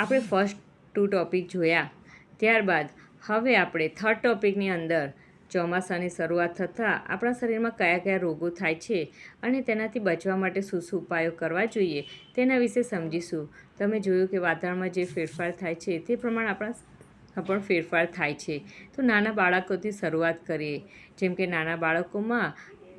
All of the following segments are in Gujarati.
આપણે ફર્સ્ટ ટુ ટોપિક જોયા. ત્યારબાદ હવે આપણે થર્ડ ટોપિકની અંદર ચોમાસાની શરૂઆત થતાં આપણા શરીરમાં કયા કયા રોગો થાય છે અને તેનાથી બચવા માટે શું શું ઉપાયો કરવા જોઈએ તેના વિશે સમજીશું. તમે જોયું કે વાતાવરણમાં જે ફેરફાર થાય છે તે પ્રમાણે આપણા પણ ફેરફાર થાય છે. તો નાના બાળકોથી શરૂઆત કરીએ. જેમ કે નાના બાળકોમાં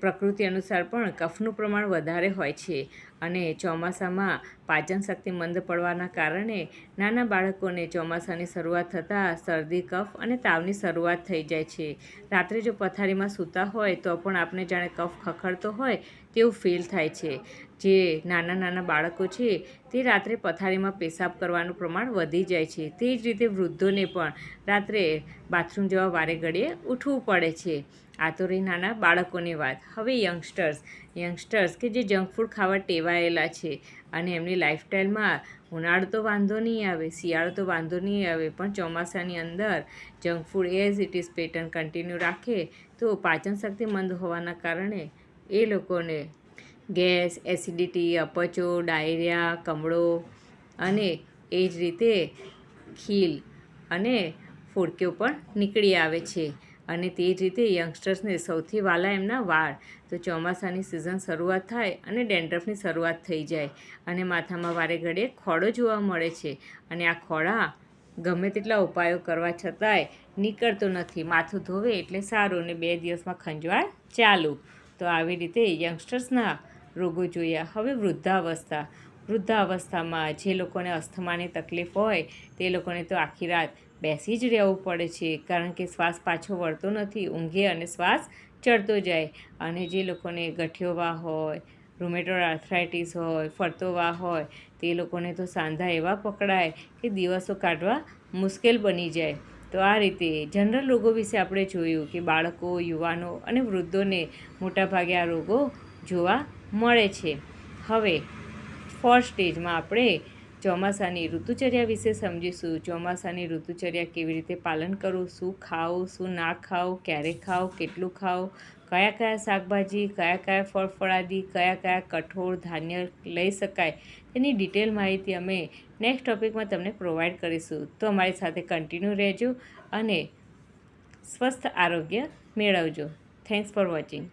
પ્રકૃતિ અનુસાર પણ કફનું પ્રમાણ વધારે હોય છે અને ચોમાસામાં પાચન શક્તિ મંદ પડવાના કારણે નાના બાળકોને ચોમાસાની શરૂઆત થતાં શરદી, કફ અને તાવની શરૂઆત થઈ જાય છે. રાત્રે જો પથારીમાં સૂતા હોય તો પણ આપણે જાણે કફ ખખડતો હોય તેવું ફીલ થાય છે. જે નાના નાના બાળકો છે તે રાત્રે પથારીમાં પેશાબ કરવાનું પ્રમાણ વધી જાય છે. તે જ રીતે વૃદ્ધોને પણ રાત્રે બાથરૂમ જવા વારે ઘડીએ ઉઠવું પડે છે. આ તો રહી નાના બાળકોની વાત. હવે યંગસ્ટર્સ યંગસ્ટર્સ કે જે જંક ફૂડ ખાવા ટેવાયેલા છે અને એમની લાઇફસ્ટાઈલમાં ઉનાળો તો વાંધો નહીં આવે, શિયાળો તો વાંધો નહીં આવે, પણ ચોમાસાની અંદર junk food as it is pattern continue રાખે તો પાચન શક્તિ મંદ હોવાના કારણે એ લોકોને ગેસ, એસિડિટી, અપચો, ડાયરિયા, કમળો અને એ જ રીતે ખીલ અને ફોડકીઓ પણ નીકળી આવે છે. અને તે જ રીતે યંગસ્ટર્સને સૌથી વાલા એમના વાળ. તો ચોમાસાની સિઝન શરૂઆત થાય અને ડેન્ડ્રફની શરૂઆત થઈ જાય અને માથામાં વારે ઘડીએ ખોડો જોવા મળે છે. અને આ ખોડા ગમે તેટલા ઉપાયો કરવા છતાંય નીકળતો નથી. માથું ધોવે એટલે સારું અને બે દિવસમાં ખંજવાળ ચાલુ. તો આવી રીતે યંગસ્ટર્સના રોગો જોયા. હવે વૃદ્ધાવસ્થા. વૃદ્ધાવસ્થામાં જે લોકોને અસ્થમાની તકલીફ હોય, તે લોકોને તો આખી રાત બેસી જ રહેવું પડે છે. કારણ કે શ્વાસ પાછો વળતો નથી, ઊંઘે અને શ્વાસ ચડતો જાય. અને જે લોકોને ગઠિયો હોય રૂમેટોડ આર્થરાઇટિસ હોય ફરતો વા હોય, તે લોકોને તો સાંધા એવા પકડાય કે દિવસો કાઢવા મુશ્કેલ બની જાય. તો આ રીતે જનરલ રોગો વિશે આપણે જોયું કે બાળકો, યુવાનો અને વૃદ્ધોને મોટાભાગે આ રોગો જોવા મળે છે. હવે ફર્સ્ટ સ્ટેજમાં આપણે ચોમાસાની ઋતુચર્યા વિશે સમજીશું. ચોમાસાની ઋતુચર્યા કેવી રીતે પાલન કરવું? શું ખાવું? શું ના ખાવું? ક્યારે ખાઓ કેટલું ખાઓ કયા કયા શાકભાજી? કયા કયા ફળ ફળાદી કયા કયા કઠોળ, ધાન્ય લઈ શકાય? તેની ડિટેલ માહિતી અમે નેક્સ્ટ ટોપિકમાં તમને પ્રોવાઈડ કરીશું. તો અમારી સાથે કન્ટિન્યુ રહેજો અને સ્વસ્થ આરોગ્ય મેળવજો. Thanks for watching